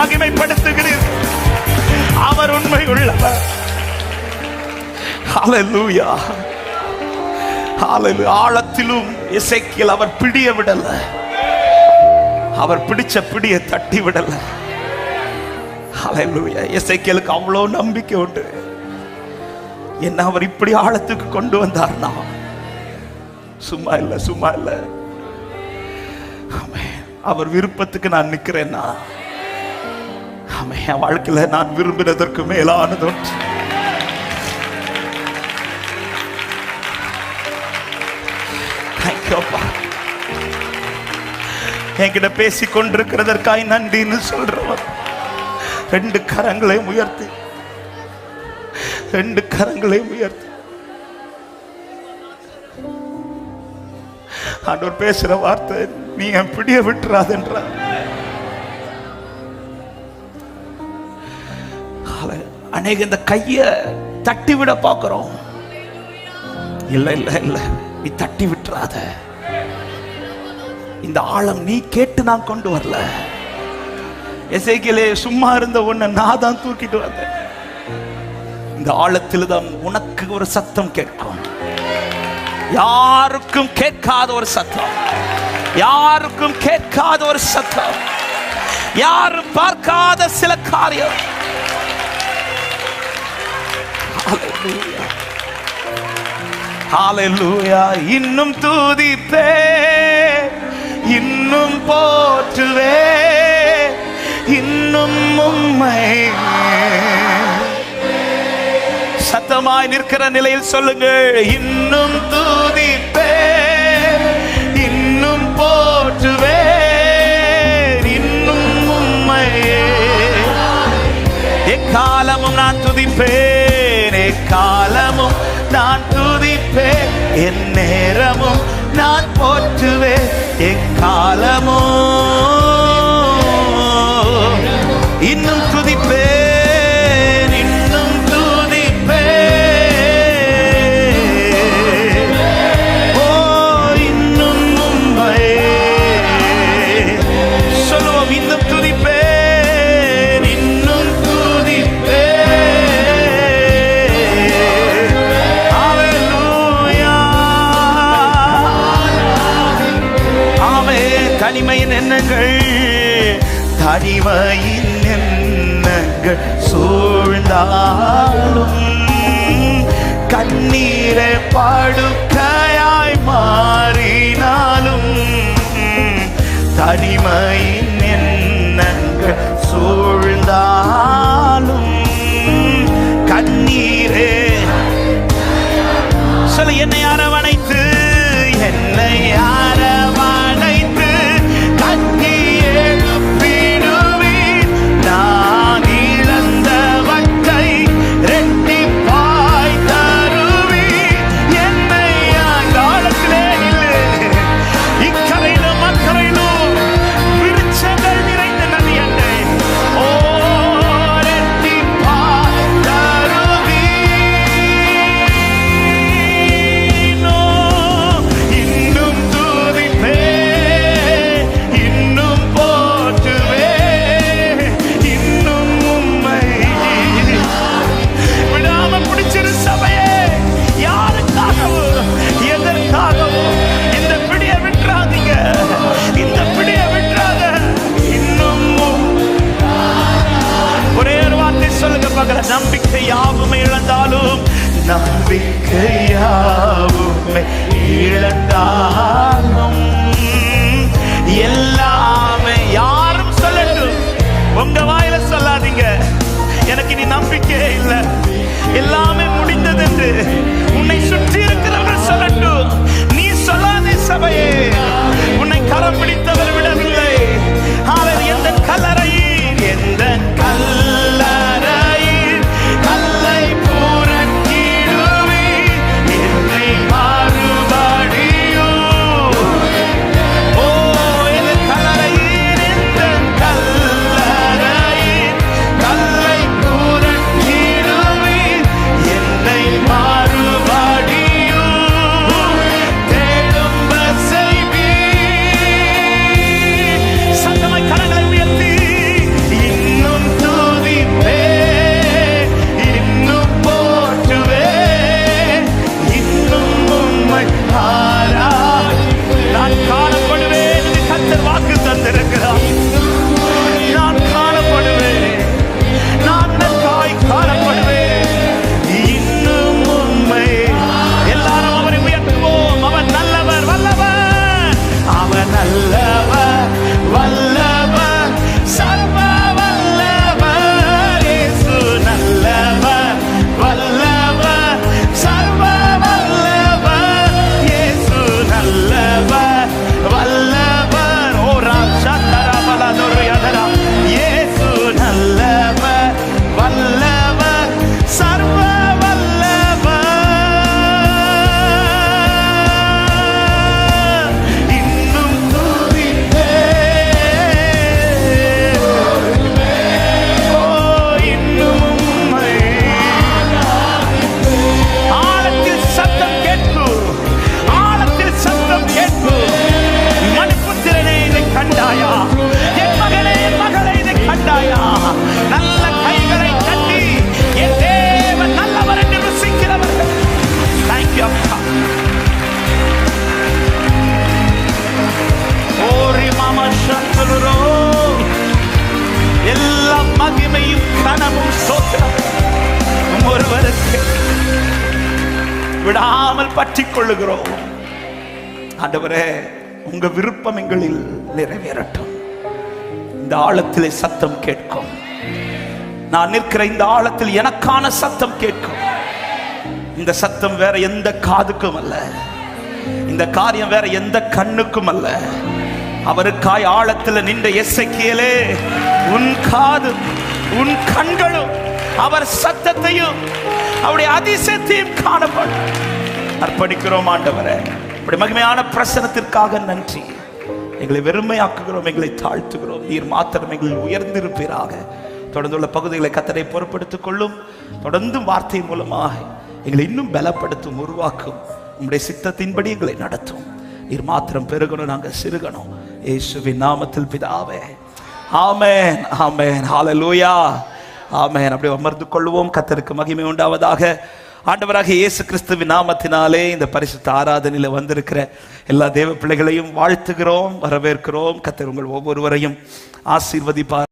மகிமைப்படுத்துகிறீர். அவர் உண்மை உள்ளவர் ஹalleluya ஆழத்திலும் இசைக்கில் அவர் பிடிய விடல. அவர் பிடிச்ச பிடிய தட்டி விடல. ஹalleluya இசைக்கியலுக்கு அவ்வளோ நம்பிக்கை உண்டு. என்ன அவர் இப்படி ஆழத்துக்கு கொண்டு வந்தார்னா? சும்மா இல்ல சும்மா இல்ல. அவர் விருப்பத்துக்கு நான் நிக்கிறேன்னா ஆமென். என் வாழ்க்கையில் நான் விரும்பினதற்கு மேலானதும் ஒன்று என்கிட்ட பேசி கொண்டிருக்கிறதற்காய் நன்றின்னு சொல்றவர் ரெண்டு கரங்களையும் உயர்த்தி. ரெண்டு கரங்களையும் உயர்த்தி. ஆண்டவர் பேசுற வார்த்தை நீ என் பிடிய விட்டுறாதென்றார். அநேக இந்த கையை தட்டி விட பார்க்குறோம். இல்ல இல்ல இல்ல. நீ தட்டி விட்டுறாத. இந்த ஆழம் நீ கேட்டு நான் கொண்டு வரல. எசைக்கிலே சும்மா இருந்த உன்னை நான் தான் தூக்கிட்டு வந்தேன். இந்த ஆழத்தில் தான் உனக்கு ஒரு சத்தம் கேட்கும். யாருக்கும் கேட்காத ஒரு சத்தம். யாருக்கும் கேட்காத ஒரு சத்தம். யாரும் பார்க்காத சில காரியம். Hallelujah. இன்னும் தூதிப்பே. இன்னும் போற்றுவே. இன்னும் உம்மை. சத்தமாய் நிற்கிற நிலையில் சொல்லுங்கள். இன்னும் தூதிப்பே. இன்னும் போற்றுவே. இன்னும் உம்மையே எக்காலமும் நான் துதிப்பேன். என் நேரமும் நான் போற்றுவேன். எக்காலமும் எண்ணங்கள் சூழ்ந்தாலும் கண்ணீரை படுக்கையாய் மாறினாலும் தனிமையின் எண்ணங்கள் சூழ்ந்தாலும் கண்ணீரே. சொல்ல என்னை அரவணைத்து என்னை இழந்தாலும் எல்லாமே யாரும் சொல்லட்டும். உங்க வாயில சொல்லாதீங்க. எனக்கு இனி நம்பிக்கையே இல்லை. எல்லாமே முடிந்தது என்று உன்னை சுற்றி பற்றி கொள்ளுகிறோம் ஆண்டவரே உங்க விருப்பம் எங்களில் நிறைவேறட்டும். இந்த ஆழத்திலே சத்தம் கேட்கும். நான் நிற்கிற இந்த ஆழத்தில் எனக்கான சத்தம் கேட்கும். இந்த சத்தம் வேற எந்த காதுக்கும் அல்ல. இந்த காரியம் வேற எந்த கண்ணுக்கும் அல்ல. அவருக்காய் ஆழத்தில் நின்ற எசைக்கியலே உன் காது உன் கண்களும் அவர் சத்தத்தையும் அவருடைய அதிசயத்தையும் காணப்படும். அர்ப்பணிக்கிறோம் ஆண்டவரே. இப்படி மகிமையான பிரசனத்திற்காக நன்றி. எங்களை வெறுமையாக்குகிறோம் எங்களை தாழ்த்துகிறோம். நீர் மாத்திரம் எங்களில் உயர்ந்திருப்பீராக. தொடர்ந்துள்ள பகுதிகளை கத்தரை பொறுப்படுத்திக் கொள்ளும். தொடர்ந்து வார்த்தை மூலமாக எங்களை இன்னும் பலப்படுத்தும் உருவாக்கும். உங்களுடைய சித்தத்தின்படி எங்களை நடத்தும். நீர் மாத்திரம் பெருகணும் நாங்கள் சிறுகணும். ஏசுவின் நாமத்தில் பிதாவே. ஆமேன் ஆமேன். ஹாலலூயா ஆமேன். அப்படியே அமர்ந்து கொள்வோம். கத்தருக்கு மகிமை உண்டாவதாக. ஆண்டவராக இயேசு கிறிஸ்துவின் நாமத்தினாலே இந்த பரிசுத்த ஆராதனையில் வந்திருக்கிற எல்லா தேவ பிள்ளைகளையும் வாழ்த்துகிறோம் வரவேற்கிறோம். கத்தர் உங்கள் ஒவ்வொருவரையும் ஆசீர்வதிப்பார்.